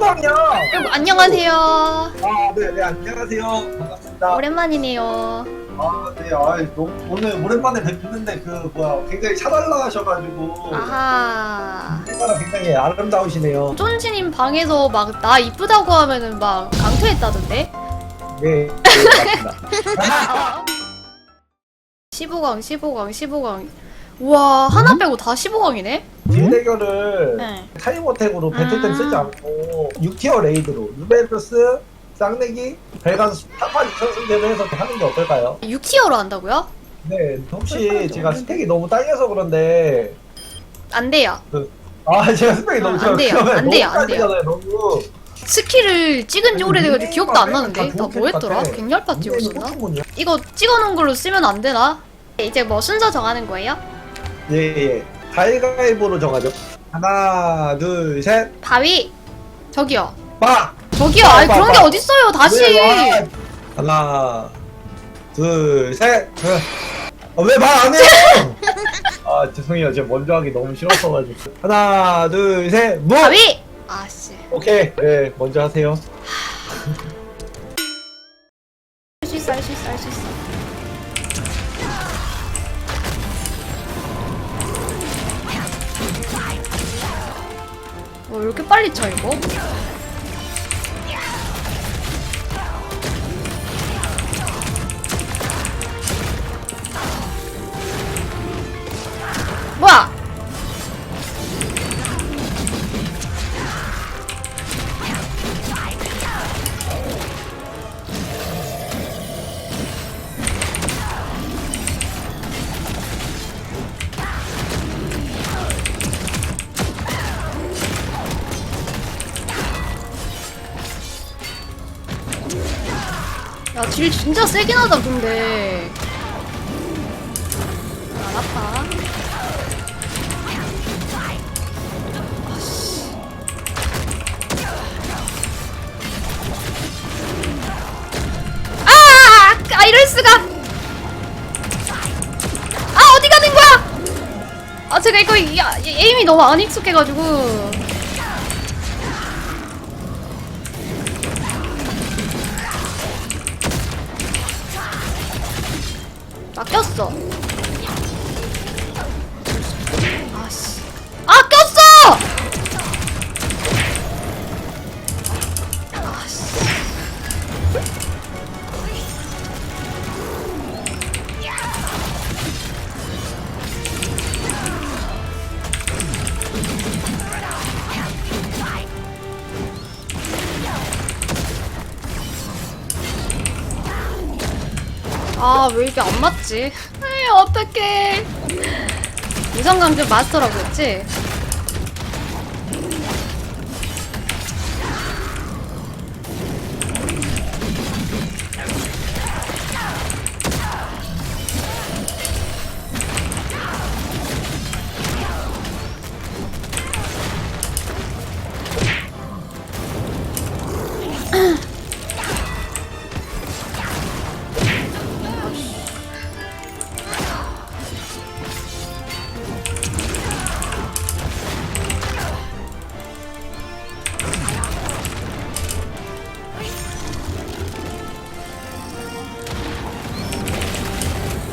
순방이야. 여러분 안녕하세요. 아, 네, 네, 안녕하세요. 반갑습니다. 오랜만이네요. 아, 네, 아, 너무, 오늘 오랜만에 뵙는데 그 뭐야, 굉장히 차달라 하셔가지고 아하. 색깔이 굉장히 아름다우시네요. 쫀지님 방에서 막 나 이쁘다고 하면은 막 강퇴했다던데? 네, 네, 맞습니다. 15강, 15강, 15강. 우와, 하나 빼고 다 15강이네? 딜 대결을 네. 타임어택으로 배틀템 아. 쓰지 않고 6티어 레이드로 루베르스, 쌍내기, 벨간스 탑판 2선승제로 해서 하는 게 어떨까요? 6티어로 한다고요? 네, 혹시 제가 스택이 너무 딸려서 그런데 안 돼요. 아 제가 스펙이 너무 아, 안 돼요. 안 돼요. 안 돼요. 너무 스킬을 찍은 지 아니, 오래돼가지고 기억도 안 같아. 나는데? 다나뭐 했더라? 같아. 갱렬 파티였었나? 포켓몬이요? 이거 찍어놓은 걸로 쓰면 안 되나? 이제 뭐 순서 정하는 거예요? 예, 예. 가위가위보로 정하죠. 하나, 둘, 셋, 바위! 저기요. 빠! 저기요. 빠, 아니 빠, 그런 게 빠. 어딨어요. 다시. 왜 와? 하나, 둘, 셋. 아, 왜말안 해요? 아, 죄송해요. 제가 먼저 하기 너무 싫었어가지고. 하나, 둘, 셋, 무! 바위! 아씨. 오케이. 네, 먼저 하세요. 이렇게 빨리 쳐, 이거? 딜 진짜 세긴 하다, 근데. 안 아파. 아씨. 아! 아, 이럴 수가! 아, 어디 가는 거야! 아, 제가 이거, 이- 야, 에임이 너무 안 익숙해가지고. 이게 안 맞지? 에이, 어떡해. 유성강전 마스터라고 했지?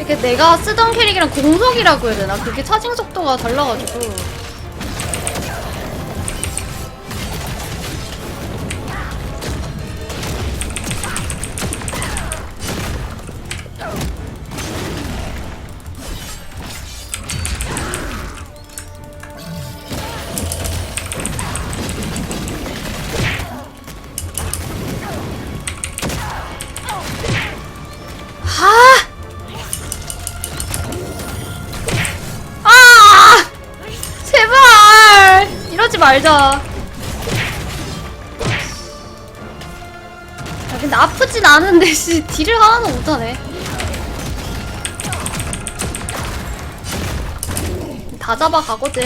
이게 내가 쓰던 캐릭이랑 공속이라고 해야 되나? 그게 차징 속도가 달라가지고. 않은데, 씨, 딜을 하나도 못하네. 다 잡아가거든.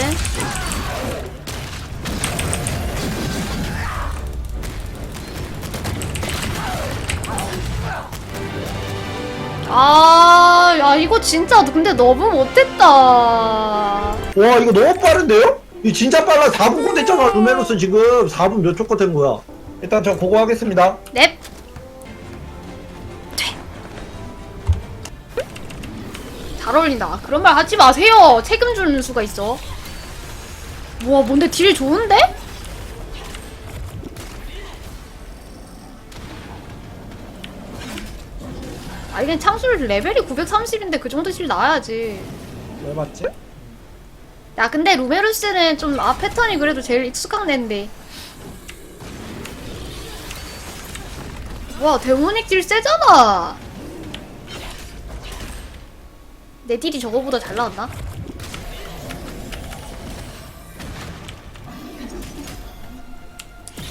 아, 야, 이거 진짜 근데 너무 못했다. 와, 이거 너무 빠른데요? 이 진짜 빨라 4분 컷 됐잖아 루메로스 지금 4분 몇 초 컷된 거야 일단 저 그거 하겠습니다 넵. 잘 어울린다. 그런 말 하지 마세요. 책임주는 수가 있어. 와, 뭔데 딜 좋은데? 아, 이게 창술 레벨이 930인데 그 정도 딜 나와야지. 왜 맞지? 야, 근데 루메루스는 좀, 아, 패턴이 그래도 제일 익숙한 앤데. 와, 데모닉 딜 세잖아! 내 딜이 저거보다 잘 나왔나?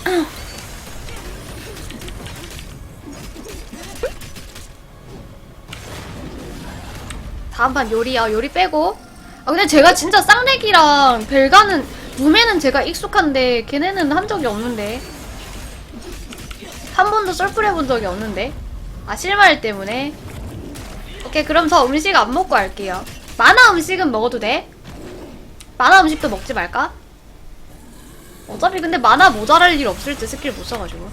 다음 판 요리야, 요리 빼고. 아, 근데 제가 진짜 쌍렉이랑 벨가는, 루메는 제가 익숙한데, 걔네는 한 적이 없는데. 한 번도 썰풀 해본 적이 없는데. 아, 실마리 때문에. 오케이, 그럼 저 음식 안 먹고 할게요. 만화 음식은 먹어도 돼? 만화 음식도 먹지 말까? 어차피 근데 만화 모자랄 일 없을 때 스킬 못 써가지고.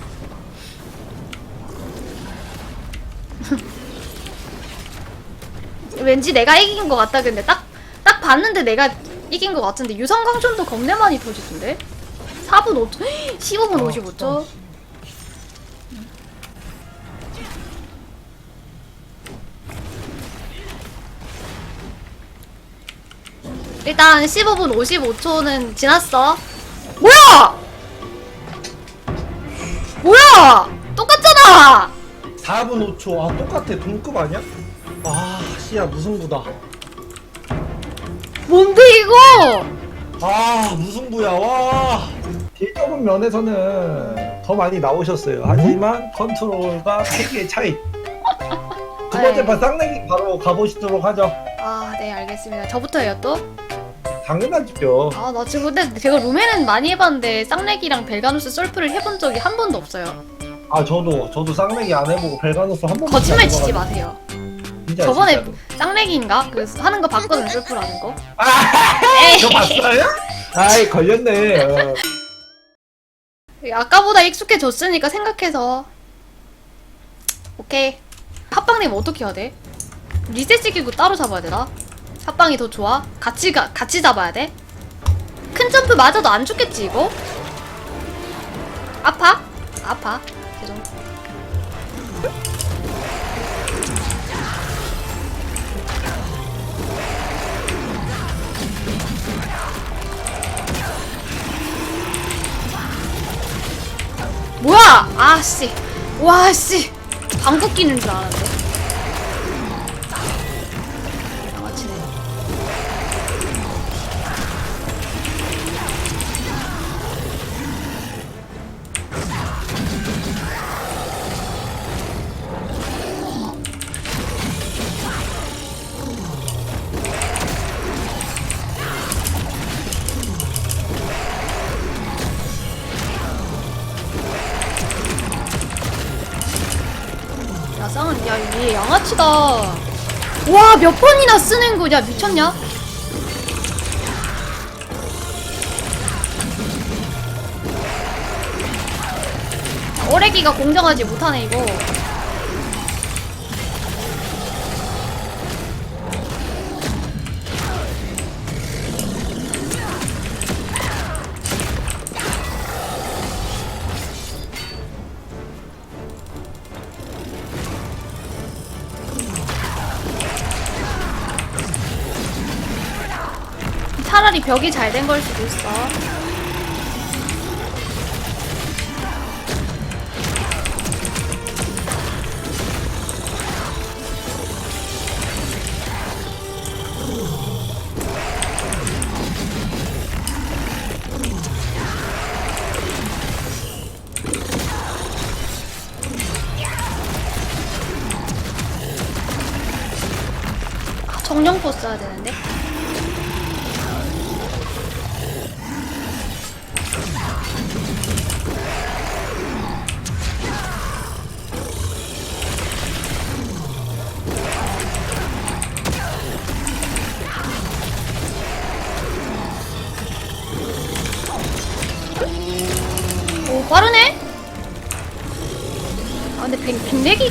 왠지 내가 이긴 것 같다 근데 딱 딱 봤는데 내가 이긴 것 같은데 유성광전도 겁내 많이 터지던데 4분 5초 15분 55초 일단 15분 55초는 지났어. 뭐야? 뭐야? 똑같잖아! 4분 5초. 아 똑같아. 동급 아니야? 아 씨야 무승부다. 뭔데 이거? 아 무승부야. 와. 딜적인 면에서는 더 많이 나오셨어요. 하지만 컨트롤과 패기의 차이. 두 번째 네. 판 쌍내기 바로 가보시도록 하죠. 아 네 알겠습니다. 저부터예요 또? 당연하죠 아 나 지금 근데 제가 룸에는 많이 해봤는데 쌍렉이랑 벨가누스 썰프를 해본 적이 한 번도 없어요 아 저도 저도 쌍내기 안 해보고 벨가노스 한 번도 거짓말 치지 마세요 진짜 저번에 진짜로. 쌍렉인가? 그 하는 거 봤거든 썰프라는 거아 이거 봤어요? 아이 걸렸네 어. 아까보다 익숙해졌으니까 생각해서 오케이 합방님 어떻게 해야 돼? 리셋 시키고 따로 잡아야 되나? 합방이 더 좋아? 같이 가, 같이 잡아야 돼? 큰 점프 맞아도 안 죽겠지 이거? 아파? 아파 죄송 뭐야! 아씨, 와씨, 방귀 끼는 줄. 양아치네. 와, 몇 번이나 쓰는 거냐? 미쳤냐? 오래기가 공정하지 못하네, 이거. 차라리 벽이 잘 된 걸 수도 있어.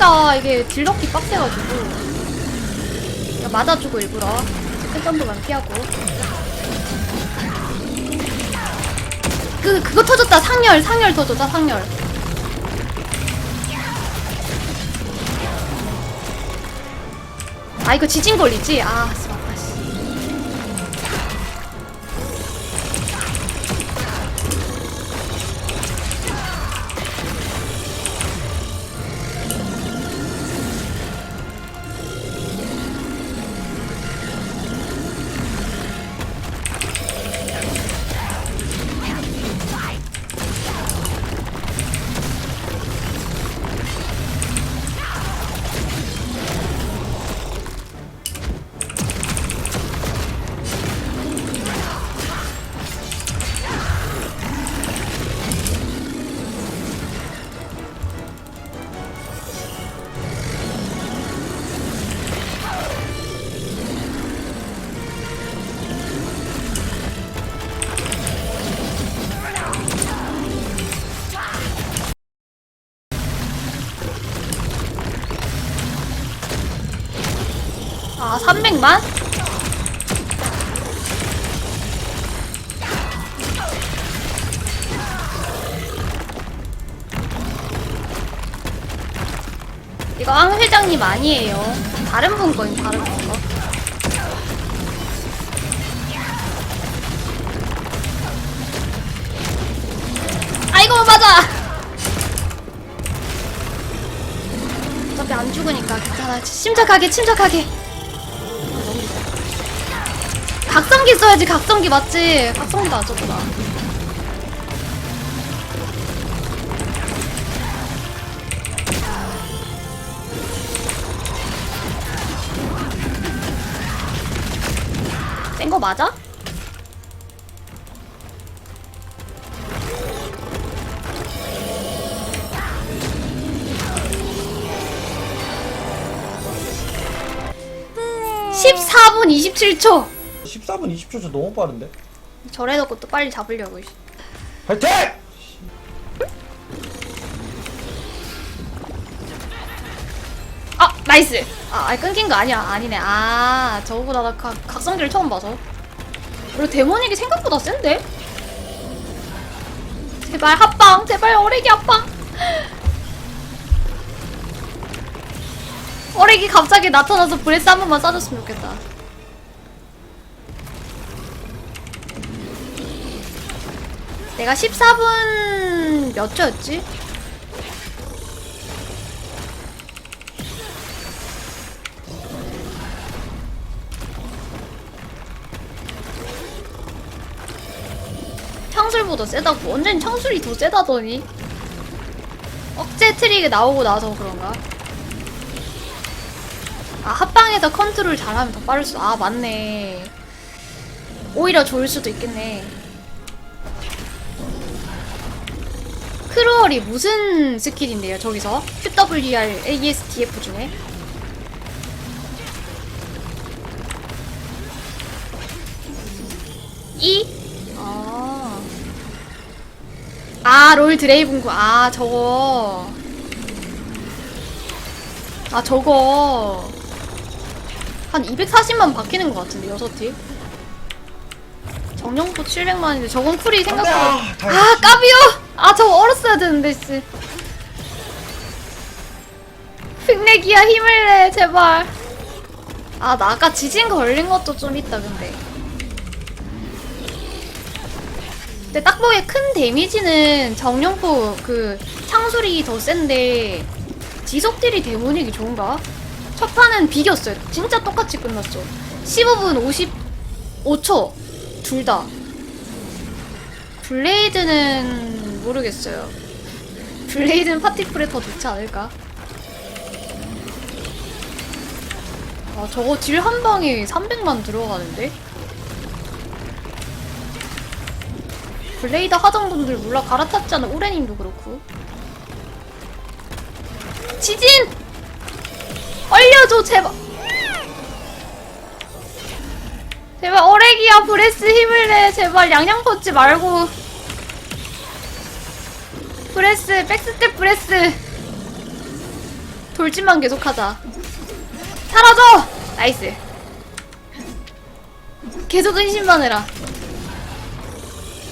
백내기가 이게 딜럭기 빡세가지고. 맞아주고 일부러. 큰 점프만 피하고. 그 그거 터졌다. 상열 상열 터졌다 상열 아 이거 지진 걸리지? 아 아 300만? 이거 앙 회장님 아니에요. 다른 분 거임 다른 분 거. 아이고 맞아. 어차피 안 죽으니까 괜찮아. 침착하게 침착하게. 각성기 써야지 각성기 맞지? 각성기도 안 썼구나. 센 거 맞아? (14분 27초) 14분 20초 너무 빠른데? 저래놓고 또 빨리 잡으려고 씨. 파이팅! 아 나이스 아 아니, 끊긴 거 아니야 아니네 아 저거보다 나 각, 각성기를 처음 봐서 우리 데모닉이 생각보다 센데? 제발 합방 제발 어레기 합방 어레기 갑자기 나타나서 브레스 한 번만 쏴줬으면 좋겠다 내가 14분 몇 초였지? 창술보다 세다고 언젠 창술이 더 세다더니 억제 트릭이 나오고 나서 그런가? 아 합방에서 컨트롤 잘하면 더 빠를 수.. 아 맞네 오히려 좋을 수도 있겠네 크루얼이 무슨 스킬인데요 저기서? QWR ASDF 중에 E? 아. 아, 롤 드레이븐구. 아, 저거. 아, 저거. 한 240만 바뀌는 것 같은데, 6팁. 정령포 700만인데, 저건 쿨이 생각보다. 아. 아, 까비요! 아, 저거 얼었어야 되는데, 씨. 빅내기야, 힘을 내, 제발. 아, 나 아까 지진 걸린 것도 좀 있다, 근데. 근데 딱 보기에 큰 데미지는 정령포 그 창술이 더 센데 지속딜이 데모닉이 좋은가? 첫 판은 비겼어요. 진짜 똑같이 끝났어. 15분 55초 둘 다. 블레이드는 모르겠어요. 블레이드는 파티풀에 더 좋지 않을까? 아 저거 딜 한 방에 300만 들어가는데? 블레이드 하던 분들 몰라 갈아탔잖아 우레님도 그렇고 지진! 얼려줘 제발 제발 어레기야 브레스 힘을 내. 제발 양양 뻗지 말고. 브레스 백스텝 브레스. 돌진만 계속하자. 사라져! 나이스. 계속 은신만 해라.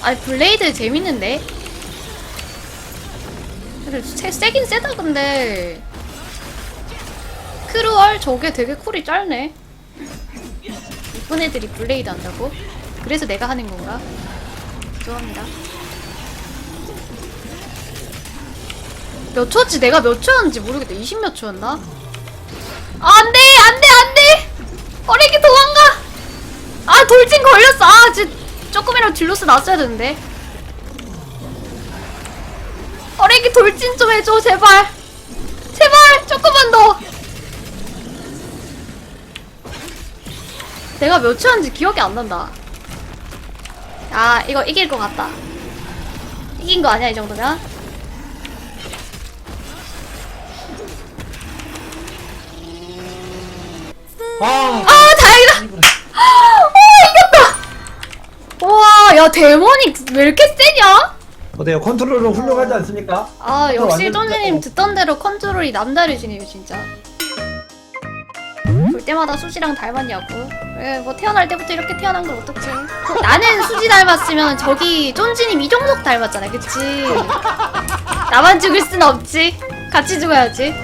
아니 블레이드 재밌는데? 세, 세긴 세다 근데. 크루얼 저게 되게 쿨이 짧네 이쁜 애들이 블레이드 한다고? 그래서 내가 하는 건가? 죄송합니다. 몇 초였지? 내가 몇 초였는지 모르겠다. 20 몇 초였나? 아, 안 돼! 안 돼! 안 돼! 어레기 도망가! 아 돌진 걸렸어. 아 진짜 조금이라도 딜로스 났어야 되는데. 어레기 돌진 좀 해줘 제발. 제발! 조금만 더 내가 몇 초였는지 기억이 안 난다. 아 이거 이길 것 같다. 이긴 거 아니야 이 정도면? 아, 아 다행이다. 어 이겼다. 우와 야 데모닉 왜 이렇게 세냐? 어때요? 컨트롤은 훌륭하지 않습니까? 아 역시 쫀지님 어. 듣던 대로 컨트롤이 남다르시네요 진짜. 볼 때마다 수지랑 닮았냐고 왜뭐 태어날 때부터 이렇게 태어난 걸 어떡해? 나는 수지 닮았으면 저기 쫀지님 이종석 닮았잖아 그치? 나만 죽을 순 없지. 같이 죽어야지.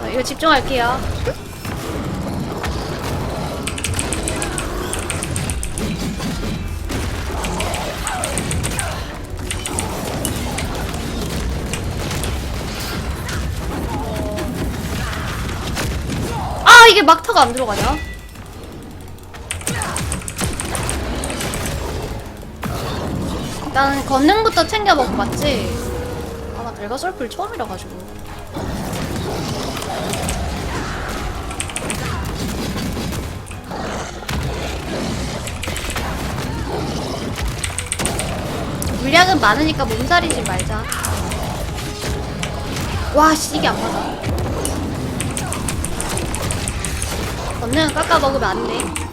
어, 이거 집중할게요. 아 이게 막타가 안 들어가냐? 일단 건능부터 챙겨 먹고 맞지? 아나 벨가 썰풀 처음이라 가지고 물량은 많으니까 몸살이지 말자 와 씨 이게 안 맞아 건능 깎아 먹으면 안 돼.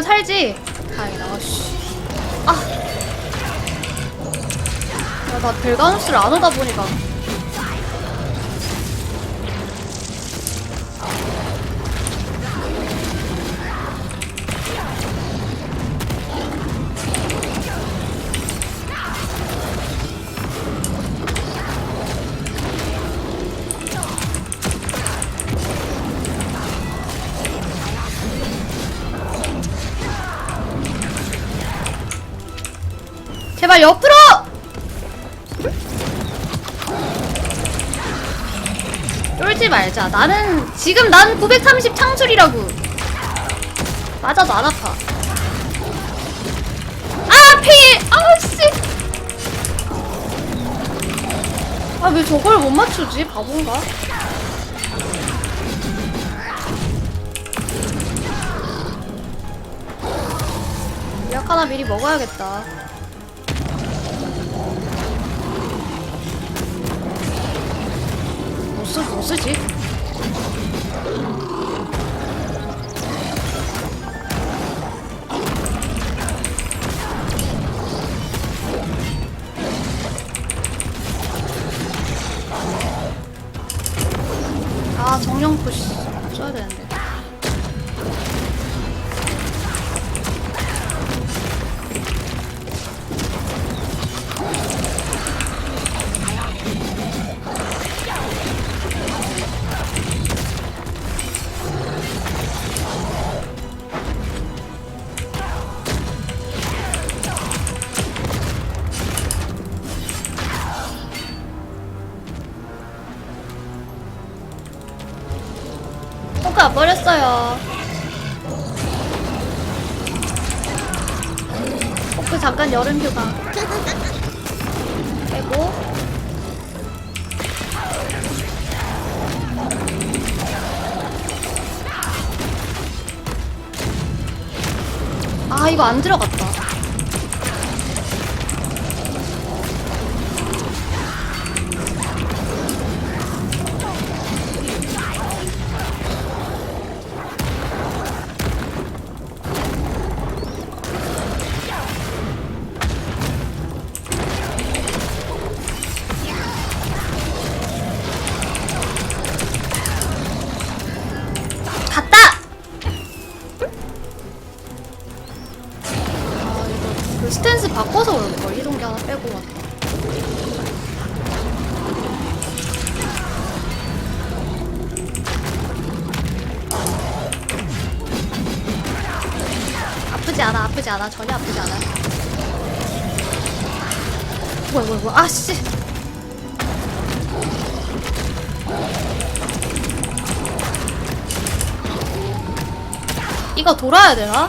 야, 여기만 살지? 다행이다. 씨. 아. 야, 나 벨가누스를 안 오다 보니까 옆으로! 쫄지 말자. 나는 지금 난 930 창술이라고. 맞아도 안 아파. 아 피! 아우 씨. 아 왜 저걸 못 맞추지? 바본가? 약 하나 미리 먹어야겠다. 뭐 쓰지? 아 정령 푸시 안 버렸어요. 포크 잠깐 여름 휴가. 빼고. 아 이거 안 들어갔다. 아씨 이거 돌아야 되나?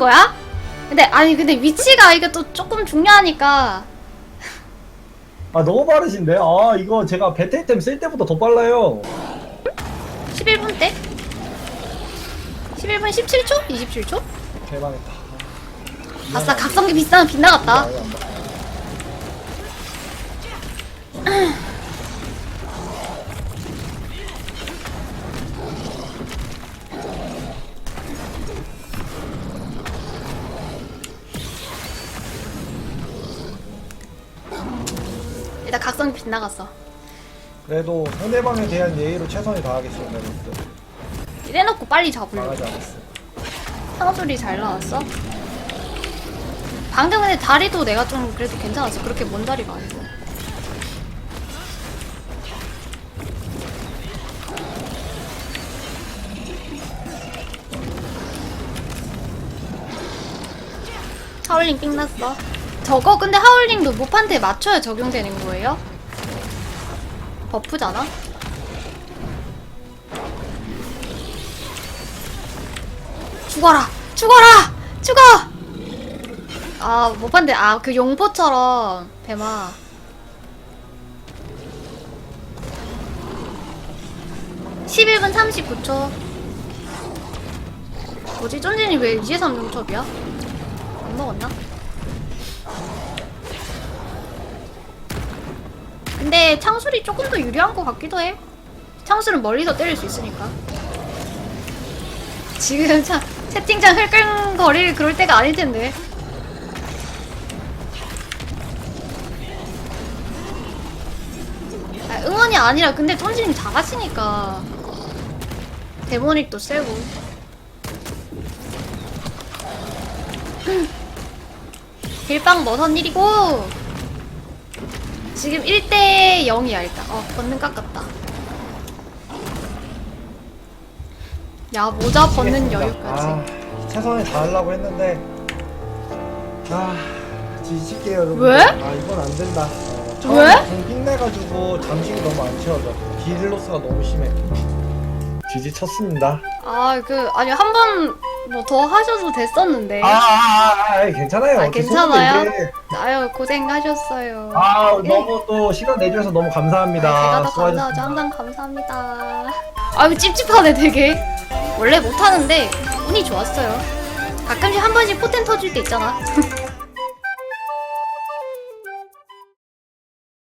거야? 근데 아니 근데 위치가 이게 또 조금 중요하니까 아 너무 빠르신데? 아 이거 제가 배틀템 쓸 때보다 더 빨라요 11분 때? 11분 17초? 27초? 대박이다 아싸 각성기 비싸면 빗나갔다 아 일단 각성기 빗나갔어. 그래도 상대방에 대한 예의로 최선을 다하겠습니다 로스 이래놓고 빨리 잡으려고 망하지 않았어 상소리 잘 나왔어? 방금 근데 다리도 내가 좀 그래도 괜찮았어. 그렇게 먼 다리가 아니고. 하울링 삥 났어 저거 근데 하울링도 모판테 맞춰야 적용되는 거예요? 버프잖아? 죽어라! 죽어라! 죽어! 아, 못 봤는데, 아, 그 용포처럼, 배마. (11분 39초) 뭐지? 쫀진이 왜 이제 3중첩이야? 안 먹었나? 근데 창술이 조금 더 유리한 것 같기도 해 창술은 멀리서 때릴 수 있으니까 지금 참 채팅창 흘끈거릴 그럴 때가 아닐 텐데. 아, 응원이 아니라 근데 ton지님 잘하시니까 데모닉도 세고. 길빵 머선 일이고 지금 1대 0이야 일단. 어 건능 깎았다. 야 모자 벗는 미치겠습니다. 여유까지. 아, 최선을 다하려고 했는데 아 지칠게요 여러분 왜? 아 이건 안 된다 어, 왜? 처음에 공빙 내가지고 잠식이 너무 안 채워져 딜로스가 너무 심해 지지쳤습니다 아, 그, 아니, 한 번 뭐 더 하셔도 됐었는데. 아, 아, 아, 아, 괜찮아요. 아, 제 괜찮아요? 아유 고생하셨어요. 아, 너무 또 시간 내주셔서 너무 감사합니다. 아, 제가 더 수고하셨습니다. 감사하죠. 항상 감사합니다. 아유 찝찝하네 되게. 원래 못하는데 운이 좋았어요. 가끔씩 한 번씩 포텐 터질 때 있잖아.